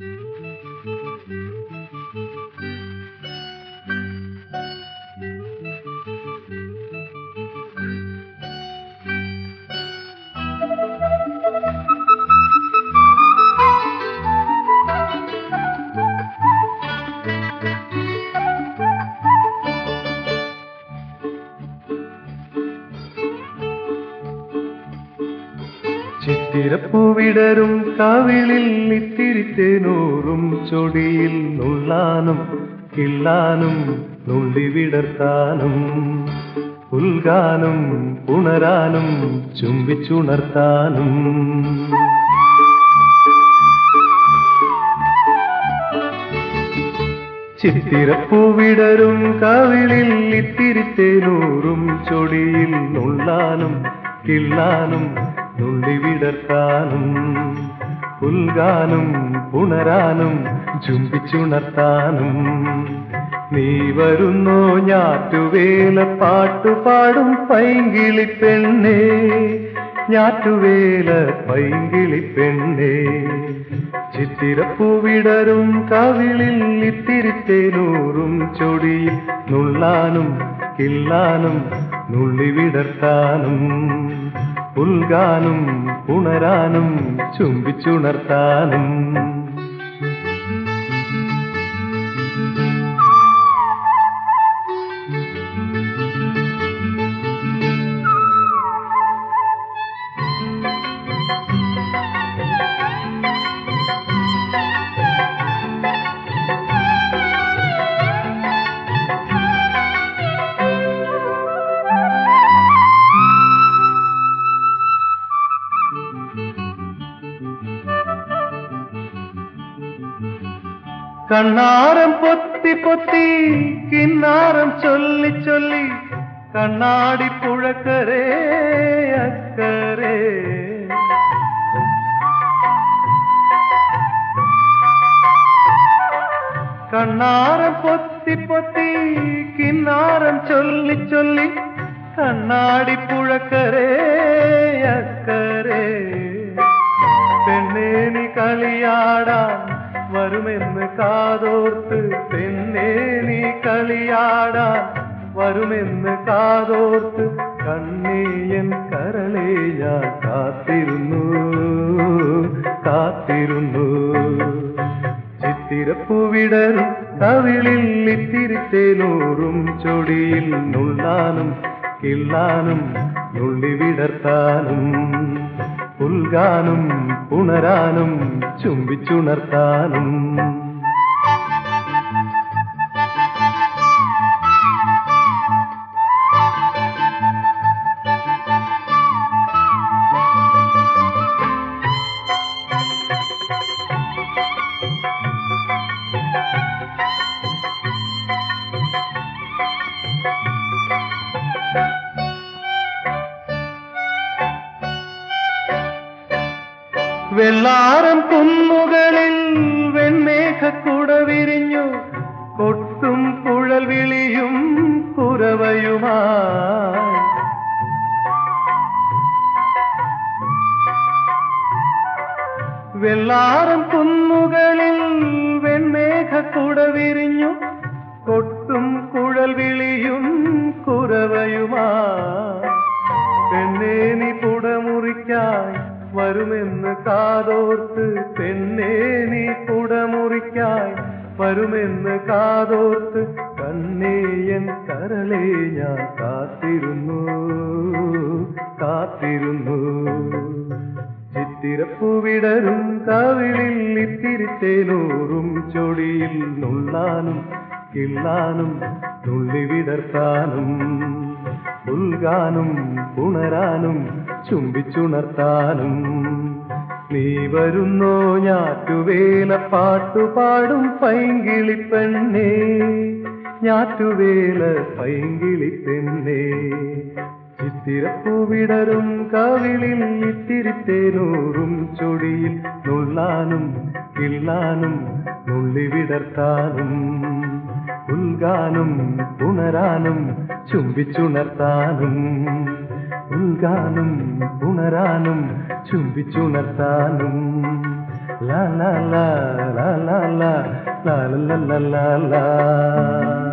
Mm-hmm. ചിത്തിരപ്പൂവിടരും കാവിളിൽ നിത്തിരിത്തേനൂറും ചൊടിയിൽ നുള്ളാനും കിള്ളാനും നുള്ളി വിടർത്താനും ഉൽകാനും ഉണരാനും ചുംബിച്ചുണർത്താനും. ചിത്തിരപ്പൂവിടരും കാവിളിൽ ഇത്തിരിത്തേനൂറും ചൊടിയിൽ നുള്ളാനും കിള്ളാനും നുള്ളി പുൽകാനും പുണരാനും ചുംബിച്ചുണർത്താനും. നീ വരുന്നു ഞാറ്റുവേല പാട്ടുപാടും പൈങ്കിളി പെണ്ണേ ഞാറ്റുവേല പൈങ്കിളി പെണ്ണേ. ചിത്തിരപ്പൂവിടരും കവിളിൽ ഇത്തിരിത്തേനൂറും ചൊടിയിൽ നുള്ളാനും കിള്ളാനും നുള്ളി പുണരാനും ഉണരാനും ചുംബിച്ചുണർത്താനും கண்ணாரம் பொத்தி பொத்தி கிண்ணாரம் சொல்லி சொல்லி கண்ணாடி புழக்கரே அக்கரே. கண்ணாரம் பொத்தி பொத்தி கிண்ணாரம் சொல்லி சொல்லி கண்ணாடி புழக்கரே കളിയാടാൻ വരുമെന്ന് കാതോർത്ത് കണ്ണീയൻ കരളെ ഞാൻ കാത്തിരുന്നു കാത്തിരുന്നു. ചിത്തിരപ്പൂവിടരും കവിളിൽ ഇത്തിരിത്തേനൂറും ചൊടിയിൽ നുള്ളാനും കിള്ളാനും നുള്ളി വിടർത്താനും ഉൽകാനും ഉണരാനും ചുംബിച്ചുണർത്താനും വെള്ളാരം കുന്നുകളിൽ വെണ്മേഘക്കൂട വിരിഞ്ഞു കൊട്ടും കുഴൽ വിളിയും കുരവയുമായി വെള്ളാരം കുന്നുകളിൽ വെണ്മേഘക്കൂട വിരിഞ്ഞു കൊട്ടും കുഴൽ വിളിയും വരുമെന്ന് കാതോർത്ത് പെണ്ണേ നീ കുടമുറിക്കായി വരുമെന്ന് കാതോർത്ത് കണ്ണേയൻ കരളെ ഞാൻ കാത്തിരുന്നു കാത്തിരുന്നു. ചിത്തിരപ്പൂവിടരും കവിളിൽ ഇത്തിരിത്തേനൂറും ചൊടിയിൽ നുള്ളാനും കിള്ളാനും നുള്ളി വിടർത്താനും ഉൽകാനും ഉണരാനും ചുംബിച്ചുണർത്താനും നീ വരുന്നോ ഞാറ്റുവേല പാട്ടുപാടും പൈങ്കിളി പെണ്ണേ ഞാറ്റുവേല പൈങ്കിളി പെണ്ണേ ചിത്തിരപ്പൂവിടരും കവിളിൽ ഇത്തിരിത്തേനൂറും ചൊടിയിൽ നുള്ളാനും കിള്ളാനും നുള്ളി വിടർത്താനും ഉൽകാനും ഉണരാനും ചുംബിച്ചുണർത്താനും ഉൽകാനും ഉണരാനും ചുംബിച്ചുണർത്താനും ലാ ലാ ലാ ലാ ലാ ലാ